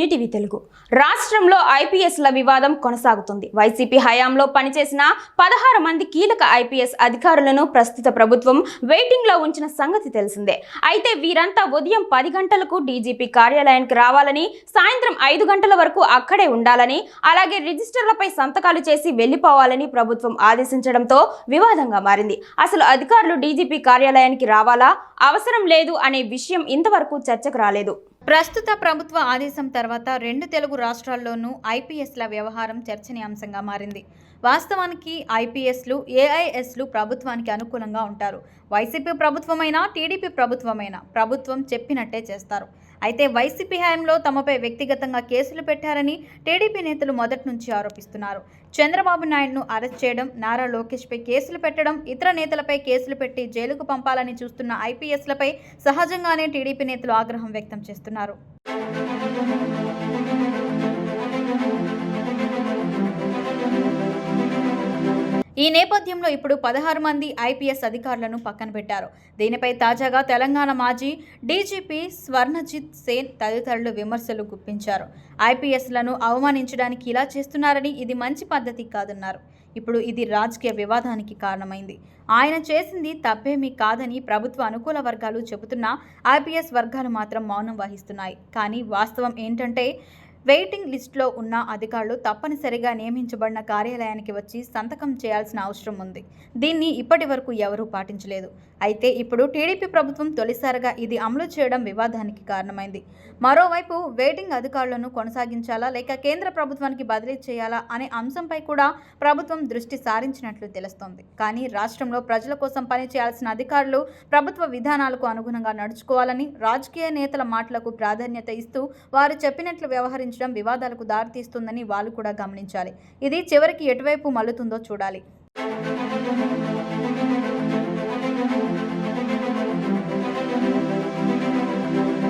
ETV Telugu. రాష్ట్రంలో ఐపీఎస్ల వివాదం కొనసాగుతుంది. వైసీపీ హయాంలో పనిచేసిన పదహారు మంది కీలక ఐపీఎస్ అధికారులను ప్రస్తుత ప్రభుత్వం వెయిటింగ్లో ఉంచిన సంగతి తెలిసిందే. అయితే వీరంతా ఉదయం పది గంటలకు డీజీపీ కార్యాలయానికి రావాలని సాయంత్రం ఐదు గంటల వరకు అక్కడే ఉండాలని అలాగే రిజిస్టర్లపై సంతకాలు చేసి వెళ్ళిపోవాలని ప్రభుత్వం ఆదేశించడంతో వివాదంగా మారింది. అసలు అధికారులు డీజీపీ కార్యాలయానికి రావాలా? అవసరం లేదు అనే విషయం ఇంతవరకు చర్చకు రాలేదు. ప్రస్తుత ప్రభుత్వ ఆదేశం తర్వాత రెండు తెలుగు రాష్ట్రాల్లోనూ ఐపీఎస్ల వ్యవహారం చర్చనీయాంశంగా మారింది. వాస్తవానికి ఐపీఎస్లు ఏఐఎస్లు ప్రభుత్వానికి అనుకూలంగా ఉంటారు. వైసీపీ ప్రభుత్వమైనా టీడీపీ ప్రభుత్వమైనా ప్రభుత్వం చెప్పినట్టే చేస్తారు. అయితే వైసీపీ హయాంలో తమపై వ్యక్తిగతంగా కేసులు పెట్టారని టీడీపీ నేతలు మొదటి నుంచి ఆరోపిస్తున్నారు. చంద్రబాబు నాయుడును అరెస్ట్ చేయడం నారా లోకేష్పై కేసులు పెట్టడం ఇతర నేతలపై కేసులు పెట్టి జైలుకు పంపాలని చూస్తున్న ఐపీఎస్లపై సహజంగానే టీడీపీ నేతలు ఆగ్రహం వ్యక్తం చేస్తున్నారు. ఈ నేపథ్యంలో ఇప్పుడు పదహారు మంది ఐపీఎస్ అధికారులను పక్కన పెట్టారు. దీనిపై తాజాగా తెలంగాణ మాజీ డీజీపీ స్వర్ణజిత్ సేన్ తదితరులు విమర్శలు గుప్పించారు. ఐపీఎస్లను అవమానించడానికి ఇలా చేస్తున్నారని ఇది మంచి పద్ధతి కాదన్నారు. ఇప్పుడు ఇది రాజకీయ వివాదానికి కారణమైంది. ఆయన చేసింది తప్పేమీ కాదని ప్రభుత్వ అనుకూల వర్గాలు చెబుతున్నా ఐపీఎస్ వర్గాలు మాత్రం మౌనం వహిస్తున్నాయి. కానీ వాస్తవం ఏంటంటే వెయిటింగ్ లిస్టులో ఉన్న అధికారులు తప్పనిసరిగా నియమించబడిన కార్యాలయానికి వచ్చి సంతకం చేయాల్సిన అవసరం ఉంది. దీన్ని ఇప్పటి వరకు ఎవరూ పాటించలేదు. అయితే ఇప్పుడు టీడీపీ ప్రభుత్వం తొలిసారిగా ఇది అమలు చేయడం వివాదానికి కారణమైంది. మరోవైపు వెయిటింగ్ అధికారులను కొనసాగించాలా లేక కేంద్ర ప్రభుత్వానికి బదిలీ చేయాలా అనే అంశంపై కూడా ప్రభుత్వం దృష్టి సారించినట్లు తెలుస్తోంది. కానీ రాష్ట్రంలో ప్రజల కోసం పనిచేయాల్సిన అధికారులు ప్రభుత్వ విధానాలకు అనుగుణంగా నడుచుకోవాలని రాజకీయ నేతల మాటలకు ప్రాధాన్యత ఇస్తూ వారు చెప్పినట్లు వ్యవహరించారు. వ్యవహరించడం వివాదాలకు దారితీస్తుందని వాళ్ళు కూడా గమనించాలి. ఇది చివరికి ఎటువైపు మల్లుతుందో చూడాలి.